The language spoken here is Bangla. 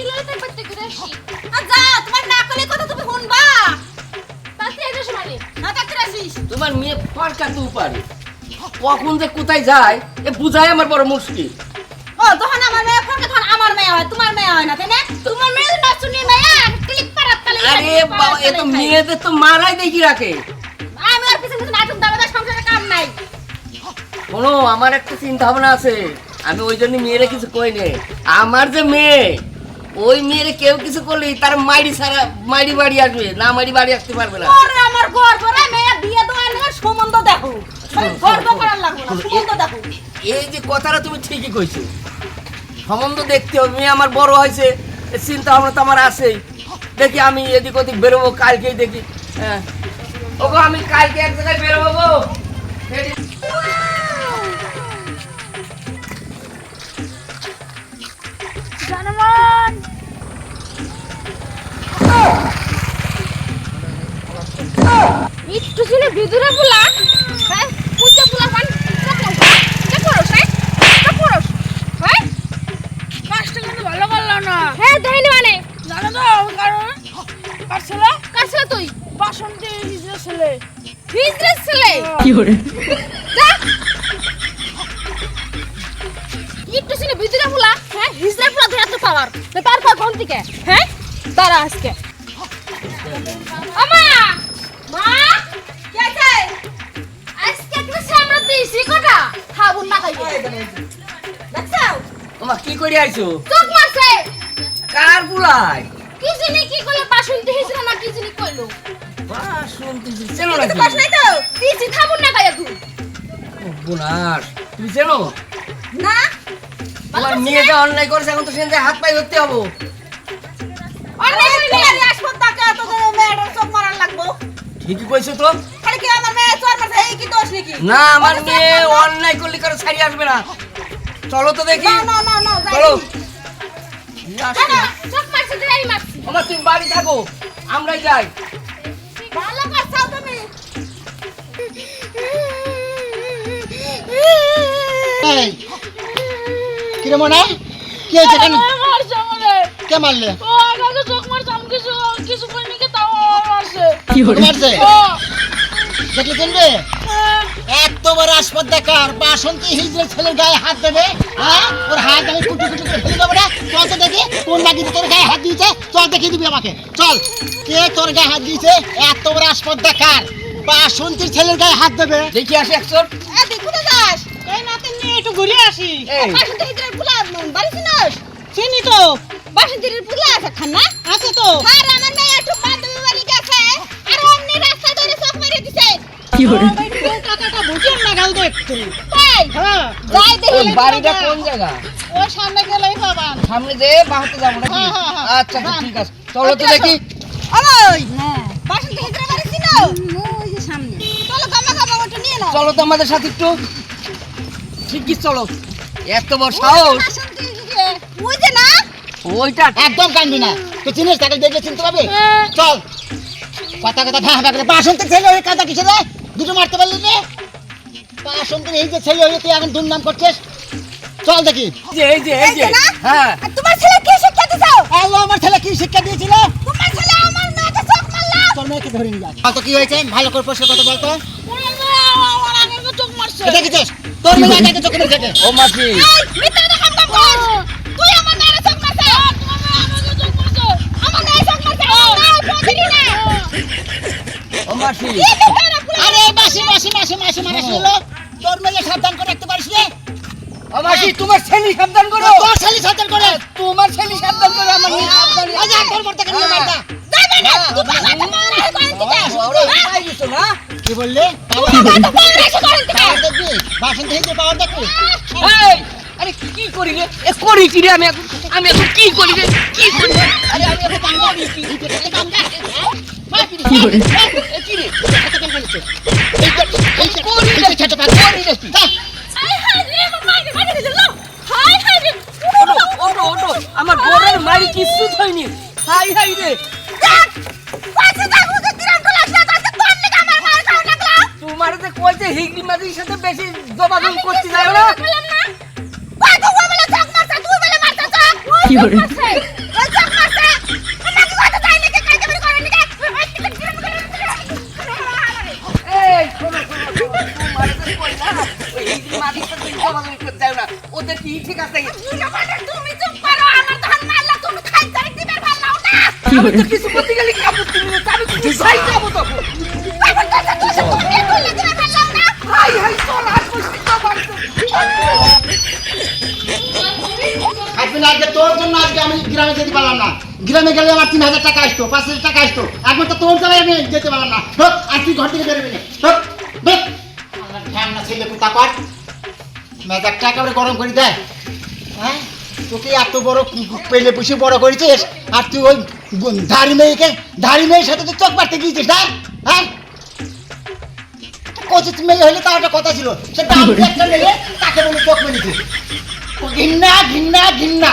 বেশি লড়াই করতে করে আসি। আর যা তোমার না করলে কথা তুমি শুনবা। তাতে এটা সমানে না তাকে আসিস তোমার মেয়ে পারে। কখন যে কোথায় যায় এ বুঝাই আমার বড় মুশকিল। ও তখন আমার মেয়ে ফোন তখন আমার মেয়ে হয় তোমার মেয়ে হয় না তাই না? তোমার মেয়ে না শুনি মেয়ে ক্লিক পারাত তালে আরে বাবা এ তো মেয়েদের তো মারাই দেখি রাখে। আমি আর পিছনে পিছনে নাটক দাবাদা সংসারে কাম নাই। শোনো আমার একটা চিন্তা ভাবনা আছে। আমি ওই জন্য মেয়েরা কিছু কই নে আমার যে মেয়ে ওই মেয়েরে কেউ কিছু করলে তার মাইরি সারা মাইরি বাড়ি আসবে। না মাইরি বাড়ি আসতে পারবে না। ওরে আমার গর্ব রে মেয়ে বিয়ে দেওয়ার নিয়ে সম্বন্ধ দেখো। মানে গর্ব করার লাগবে না সম্বন্ধ দেখো। এই যে কথাটা তুমি ঠিকই কইছো। সম্বন্ধ দেখতে হবে মেয়ে আমার বড় হয়েছে চিন্তা ভাবনা তো আমার আছেই। দেখি আমি এদিক ওদিক বেরোবো কালকেই দেখি। হ্যাঁ। ওগো আমি কালকে এক জায়গায় বেরোবো একটু ছিল ভিতরে পোলা হ্যাঁ পূজা পোলা পান হ্যাঁ হ্যাঁ। ভালো করল না। হ্যাঁ দেখিনি মানে। জানো তো কারণ? কার ছেলে? কার ছেলে তুই? বাসন্তী হিজড়ে ছেলে। হিজড়ের ছেলে? কি করে? একটু ছিল ভিতরে পোলা হ্যাঁ হিজড়ের পোলা ধরে পাওয়ার পর কোন থেকে হ্যাঁ তারা আজকে। আমা! মা কি আজকে সামনে না খাইবে। দেখছ? তোমার কি করে আইছো? চোখ মারছে। কার বুলাই কি জানি কি করলে বাসন দিয়েছিল না কি জানি কইলো। বা শুনতেছি চেনো কিছু নাকি? নাই তো। দিয়েছি খাব না খাইয়া তুই। ও, তুমি চেনো? না? তোমার মেয়েটা অন্যায় করেছে এখন তো সেখানে হাত পায়ে ধরতে হব। ঠিকই কইছো তো খালি কি আমার মেয়ে চোর মারছে? এই কি দোষ নাকি? না আমার মেয়ে অন্যায় করলে কারও ছাড়ি আসবে না। চলো তো দেখি। না না না না চলো। চোখ মারছে তুই আমি মারছি আমার তুমি বাড়ি থাকো। আমরাই যাই। ভালো করছাও তুমি। কিরে মনে? কি হয়েছে কেন? কে মারলে? দেখলে চিনবে? এত বড় আসপদ দেখার বাসন্তী হিজড়ের ছেলের গায়ে হাত দেবে হ্যাঁ? ওর হাত আমি কুটু কুটু করে ফেলে দেবো না। চল তো দেখি কোন নাকি তোর গায়ে হাত দিয়েছে? চল দেখিয়ে দিবি আমাকে। চল। কে তোর গায়ে হাত দিয়েছে? এত বড় আসপদ দেখার বাসন্তীর ছেলের গায়ে হাত দেবে। দেখি আসি একশো এ তুই এই নাতে নিয়ে একটু ঘুরে আসি। এই। বাসন ফুলা বাড়ি চিনস? চিনি তো। বাসন থেকে ফুলা আছে খান না? আছে তো। আর আমার মেয়ে একটু কি করে? টাকাটা বুঝেন না গাল দেখতে তাই হ্যাঁ যাই দেখি বাড়িটা কোন জায়গা? ওই সামনে গেলেই পাবান। সামনে যে বাহাতে যাব নাকি? হ্যাঁ, হ্যাঁ, হ্যাঁ। আচ্ছা ঠিক আছে। চলো তো দেখি। ওই! বাসন থেকে তোর বাড়ি চিনো ওই যে সামনে। চলো গামা গামা ওটা নিয়ে নাও। চলো তো আমাদের সাথে একটু। ঠিকই চলো। এত বড় সাহস। বাসন ওই যে না? ওইটা একদম কানবি না। তুই চিনিস তাকে দেখলে চিনতে পারবি চল। কথা কথা ভ্যাঁ ভ্যাঁ করে বাসন্তীর ছেলে হয়ে কাজা কিসে রে? দুটো মারতে পারলি না বাসন্তীর এই যে ছেলে হয়ে তুই এখন দুর্নাম করছিস চল দেখি এই যে এই যে হ্যাঁ তোমার ছেলে কি শিক্ষা দিছো আল্লাহ আমার ছেলে কি শিক্ষা দিয়েছিল তোমার ছেলে আমার মেয়েকে চোখ মারলা তোর মেয়েকে ধরে নিয়ে যা তো কি হয়েছে ভালো করে পরিষ্কার কথা বলতো আমার আগে চোখ মারছে দেখেছিস তোর মেয়ে আগে চোখে মেরে দেখে ও মাসি এই মিথ্যা কথা কাম কর তুই আমার মেয়ের চোখ মারছ আমার মেয়ের চোখ মারছ না পছন্দ না ও মাসি আরে বাসি বাসি মাসি মাসি মারা ছিল তোর মেয়ে সাবধান করে রাখতে পারিস রে। ও মাসি তোমার ছেলে সাবধান করো। তোর ছেলে সাবধান করে। তোমার ছেলে সাবধান করো আমার মেয়ে সাবধান ওই যে তোর মারতা যাবে না তুমি আমার মায়ের হাতে করেন থেকে ওরে পাই দিছো না কি বললি? বাসন থেকে পাওয়ার দেখবি আরে কি করি রে? এ করি কি রে আমি এখন। আমি এখন কি করি রে? কি করি আরে আমি এখন করি? করে এ কি করি? লাগছে তাতে তোর নাকি আমার মায়ের খাও লাগলা তোমার যে সাথে বেশি করতে যায় না ওই তো ও বলে চোখ মারছে তুই বলে মারছে চোখ কি করে? ওই যাও না। ওদের কি ঠিক আছে? তুমি চুপ করো আমার তখন মারলা তুমি খাই তারিখ দিবে পারলাও না আমি তো কিছু করতে গেলে কি আপত্তি আমি কিছু চাই যাব তখন আমার কথা কিছু করলে দিবে পারলাও না হাই হাই চল আর বসবি তো বাড়িতে। আজকে আজকে তোর জন্য আজকে আমি গ্রামে যেতে পারলাম না। গ্রামে গেলে আমার তিন হাজার টাকা আসতো পাঁচ হাজার টাকা আসতো। এখন তো তোর দ্বারাই আমি যেতে পারলাম না। হোক আর তুই ঘর থেকে বেরোবি না। ঠান্ডা ছেলে কোথা কর। মেজাকটা একেবারে গরম করে দেয় হ্যাঁ? তোকে এত বড় পেলে পুষে বড় করেছিস, আর তুই ওই ধারি মেয়েকে ধারি মেয়ের সাথে তুই চোখ মারতে গিয়েছিস না হ্যাঁ? কচিত মেয়ে হলে তার একটা কথা ছিল, সে একটা মেয়ে, তাকে চোখ মেরেছে ঘিন্না ঘিন্না ঘৃণা।